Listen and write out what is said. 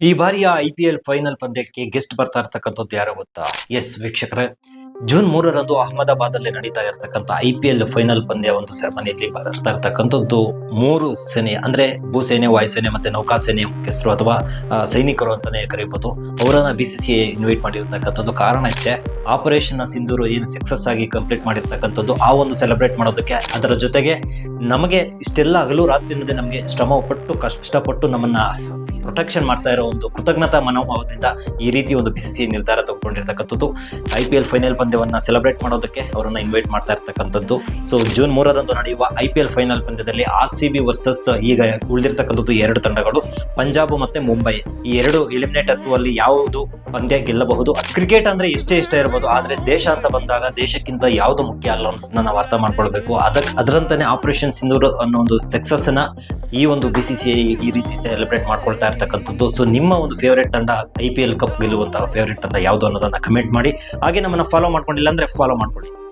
ಈ ಬಾರಿಯ I P L final ಪಂದ್ಯಕ್ಕೆ ಗೆಸ್ಟ್ ಬರ್ತಾ ಇರ್ತಕ್ಕಂಥದ್ದು ಯಾರು ಗೊತ್ತಾ? ಎಸ್ ವೀಕ್ಷಕರೇ. ಜೂನ್ ಮೂರರಂದು ಅಹಮದಾಬಾದಲ್ಲಿ ನಡೀತಾ ಇರತಕ್ಕಂಥ ಐ ಪಿ ಎಲ್ ಫೈನಲ್ ಪಂದ್ಯ ಒಂದು ಸೆರೆಮನಿಯಲ್ಲಿ ಬರ್ತಾ ಇರ್ತಕ್ಕಂಥದ್ದು. ಮೂರು ಸೇನೆ, ಅಂದ್ರೆ ಭೂಸೇನೆ ವಾಯುಸೇನೆ ಮತ್ತೆ ನೌಕಾಸೇನೆ ಮುಖ್ಯಸ್ಥರು ಅಥವಾ ಸೈನಿಕರು ಅಂತಾನೆ ಕರೀಬಹುದು ಅವರನ್ನ ಬಿ ಸಿ ಸಿ ಇನ್ವೈಟ್ ಮಾಡಿರ್ತಕ್ಕಂಥದ್ದು. ಕಾರಣ ಇಷ್ಟೇ ಆಪರೇಷನ್ ಸಿಂಧೂರು ಏನು ಸಕ್ಸಸ್ ಆಗಿ ಕಂಪ್ಲೀಟ್ ಮಾಡಿರ್ತಕ್ಕಂಥದ್ದು, ಆ ಒಂದು ಸೆಲೆಬ್ರೇಟ್ ಮಾಡೋದಕ್ಕೆ ಅದರ ಜೊತೆಗೆ ನಮಗೆ ಇಷ್ಟೆಲ್ಲ ಹಗಲು ರಾತ್ರಿ ನಮಗೆ ಶ್ರಮ ಪಟ್ಟು ಕಷ್ಟಪಟ್ಟು ನಮ್ಮನ್ನ ಪ್ರೊಟೆಕ್ಷನ್ ಮಾಡ್ತಾ ಇರೋ ಒಂದು ಕೃತಜ್ಞತಾ ಮನೋಭಾವದಿಂದ ಈ ರೀತಿ ಒಂದು ಬಿ ನಿರ್ಧಾರ ತಗೊಂಡಿರ್ತಕ್ಕಂಥದ್ದು. ಐ ಪಿ ಎಲ್ ಫೈನಲ್ ಪಂದ್ಯವನ್ನು ಸೆಲೆಬ್ರೇಟ್ ಮಾಡೋದಕ್ಕೆ ಅವರನ್ನು ಇನ್ವೈಟ್ ಮಾಡ್ತಾ ಇರ್ತಕ್ಕಂಥದ್ದು. ಸೊ ಜೂನ್ ಮೂರರಂದು ನಡೆಯುವ ಐ ಪಿ ಎಲ್ ಫೈನಲ್ ಪಂದ್ಯದಲ್ಲಿ ಆರ್ ಸಿ ಬಿ ವರ್ಸಸ್ ಈಗ ಉಳಿದಿರ್ತಕ್ಕಂಥದ್ದು ಎರಡು ತಂಡಗಳು. ಪಂಜಾಬ್ ಮತ್ತೆ ಮುಂಬೈ. ಈ ಎರಡು ಎಲಿಮಿನೇಟರ್ ಅಲ್ಲಿ ಯಾವುದು ಪಂದ್ಯ ಗೆಲ್ಲಬಹುದು? ಕ್ರಿಕೆಟ್ ಅಂದ್ರೆ ಇಷ್ಟೇ ಇಷ್ಟ ಇರಬಹುದು ಆದ್ರೆ ದೇಶ ಅಂತ ಬಂದಾಗ ದೇಶಕ್ಕಿಂತ ಯಾವುದು ಮುಖ್ಯ ಅಲ್ಲ ಅನ್ನೋದನ್ನ ನಾವು ಅರ್ಥ ಮಾಡ್ಕೊಳ್ಬೇಕು. ಅದಕ್ಕೆ ಅದರಂತಾನೆ ಆಪರೇಷನ್ ಸಿಂಧೂರ್ ಅನ್ನೋ ಒಂದು ಸಕ್ಸಸ್ ಈ ಒಂದು ಬಿ ಸಿ ಸಿ ಈ ರೀತಿ ಸೆಲೆಬ್ರೇಟ್ ಮಾಡ್ಕೊಳ್ತಾ ಇರ್ತಕ್ಕಂಥದ್ದು. ಸೊ ನಿಮ್ಮ ಒಂದು ಫೇವರೇಟ್ ತಂಡ ಐ ಪಿ ಎಲ್ ಕಪ್ ಗೆಲ್ಲುವಂತಹ ಫೇವರೇಟ್ ತಂಡ ಯಾವುದು ಅನ್ನೋದನ್ನ ಕಮೆಂಟ್ ಮಾಡಿ. ಹಾಗೆ ನಮ್ಮನ್ನ ಫಾಲೋ ಮಾಡ್ಕೊಂಡಿಲ್ಲ ಅಂದ್ರೆ ಫಾಲೋ ಮಾಡ್ಕೊಳ್ಳಿ.